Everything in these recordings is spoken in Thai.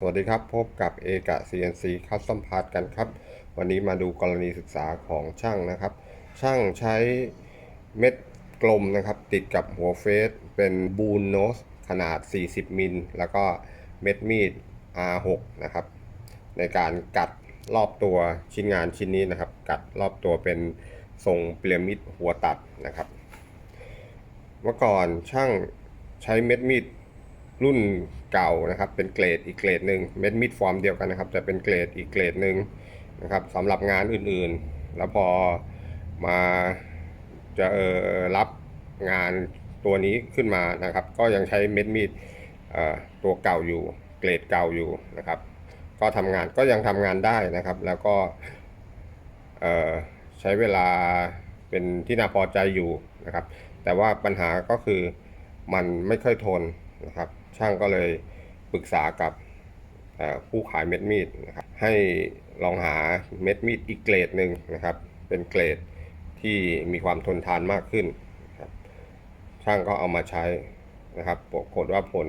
สวัสดีครับ พบกับเอกะ CNC Custom Part กันครับ วันนี้มาดูกรณีศึกษาของช่างนะครับ ช่างใช้เม็ดกลมนะครับ ติดกับหัวเฟสเป็นบูนโนสขนาด 40 มิล แล้วก็เม็ดมีด R6 นะครับ ในการกัดรอบตัวชิ้นงานชิ้นนี้นะครับ กัดรอบตัวเป็นทรงพีระมิดหัวตัดนะครับ เมื่อก่อนช่างใช้เม็ดมีด รุ่นเก่านะครับเป็นเกรดอีกเกรดหนึ่งเม็ดมิดฟอร์มเดียวกันนะครับแต่เป็นเกรดอีกเกรดหนึ่งนะครับสำหรับงานอื่นๆ แล้วพอมาจะเออรับงานตัวนี้ขึ้นมานะครับ ก็ยังใช้เม็ดมีดตัวเก่าอยู่ เกรดเก่าอยู่นะครับ ก็ทำงานก็ยังทำงานได้นะครับ แล้วก็ใช้เวลาเป็นที่น่าพอใจอยู่นะครับ แต่ว่าปัญหาก็คือมันไม่ค่อยทนนะครับ ช่างก็เลยปรึกษากับผู้ขายเม็ดมีดนะครับให้ลองหาเม็ดมีดอีกเกรดหนึ่งนะครับ เป็นเกรดที่มีความทนทานมากขึ้นครับช่างก็เอามาใช้นะครับปรากฏว่าผล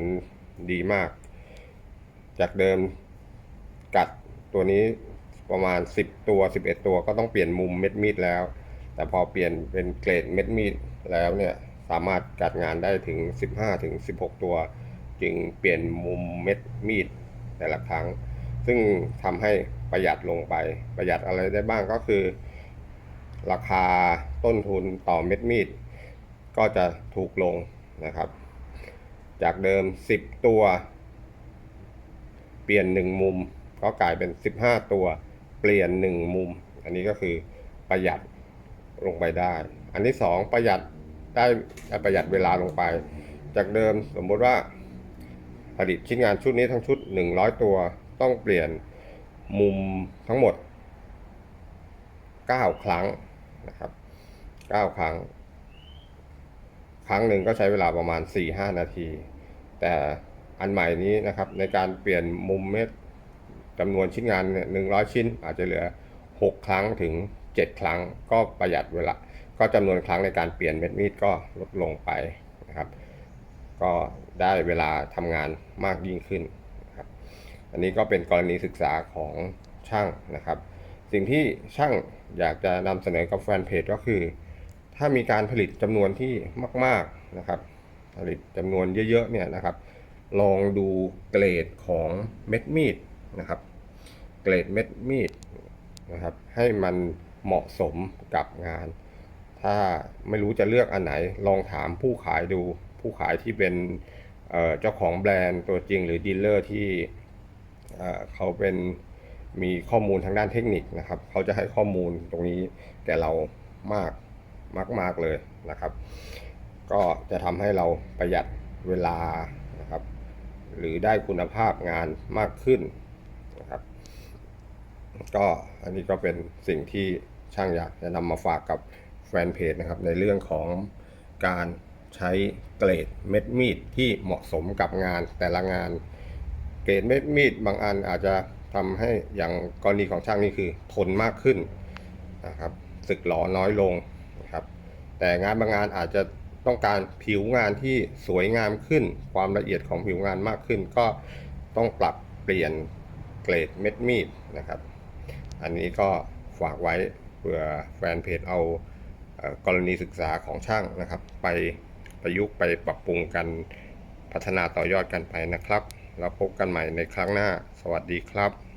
ดีมาก จากเดิมกัดตัวนี้ประมาณ 10 ตัว 11 ตัวก็ต้องเปลี่ยนมุมเม็ดมีดแล้ว แต่พอเปลี่ยนเป็นเกรดเม็ดมีดแล้วเนี่ยสามารถกัดงานได้ถึง 15ถึง16 ตัว จึงเปลี่ยนมุมเม็ดมีดแต่ละครั้ง ซึ่งทำให้ประหยัดลงไป ประหยัดอะไรได้บ้างก็คือ ราคาต้นทุนต่อเม็ดมีด ก็จะถูกลงนะครับ จากเดิม 10 ตัว เปลี่ยน 1 มุม ก็กลายเป็น 15 ตัว เปลี่ยน 1 มุม อันนี้ก็คือประหยัดลงไปได้ อันที่ 2 ประหยัดได้ได้ประหยัดเวลาลงไป จากเดิมสมมติว่า ผลิตชิ้นงานชุดนี้ทั้งชุด 100 ตัวต้องเปลี่ยนมุมทั้งหมด 9 ครั้งนะครับ9ครั้ง ครั้งหนึ่งก็ใช้เวลาประมาณ 4-5 นาที แต่อันใหม่นี้นะครับในการเปลี่ยนมุมเม็ดจำนวนชิ้นงานเนี่ย100ชิ้นอาจจะเหลือ 6 ครั้งถึง 7 ครั้ง ก็ประหยัดเวลา ก็จำนวนครั้งในการเปลี่ยนเม็ดมีดก็ลดลงไปนะครับ ก็ได้เวลาทำงานมากยิ่งขึ้นครับอันนี้ก็เป็นกรณีศึกษาของช่างนะครับ สิ่งที่ช่างอยากจะนำเสนอกับแฟนเพจก็คือ ถ้ามีการผลิตจำนวนที่มาก ๆนะครับ ผลิตจำนวนเยอะๆเนี่ยนะครับ ลองดูเกรดของเม็ดมีดนะครับ เกรดเม็ดมีดนะครับ ให้มันเหมาะสมกับงาน ถ้าไม่รู้จะเลือกอันไหน ลองถามผู้ขายดู ผู้ขายที่เป็นเจ้าของแบรนด์ตัวจริง หรือดีลเลอร์ที่เขาเป็นมีข้อมูลทางด้านเทคนิคนะครับ เขาจะให้ข้อมูลตรงนี้แก่เรามากมากมากเลยนะครับ ก็จะทำให้เราประหยัดเวลานะครับ หรือได้คุณภาพงานมากขึ้นนะครับ ก็อันนี้ก็เป็นสิ่งที่ช่างอยากจะนำมาฝากกับแฟนเพจนะครับ ในเรื่องของการ ใช้เกรดเม็ดมีดที่เหมาะสมกับงานแต่ละงาน เกรดเม็ดมีดบางอันอาจจะทำให้อย่างกรณีของช่างนี่คือทนมากขึ้นนะครับสึกหลอน้อยลงนะครับ แต่งานบางงานอาจจะต้องการผิวงานที่สวยงามขึ้น ความละเอียดของผิวงานมากขึ้น ก็ต้องปรับเปลี่ยนเกรดเม็ดมีดนะครับ อันนี้ก็ฝากไว้เผื่อแฟนเพจเอากรณีศึกษาของช่างนะครับ ไป ประยุกต์ไปปรับปรุงกันพัฒนาต่อยอดกันไปนะครับแล้วพบกันใหม่ในครั้งหน้า สวัสดีครับ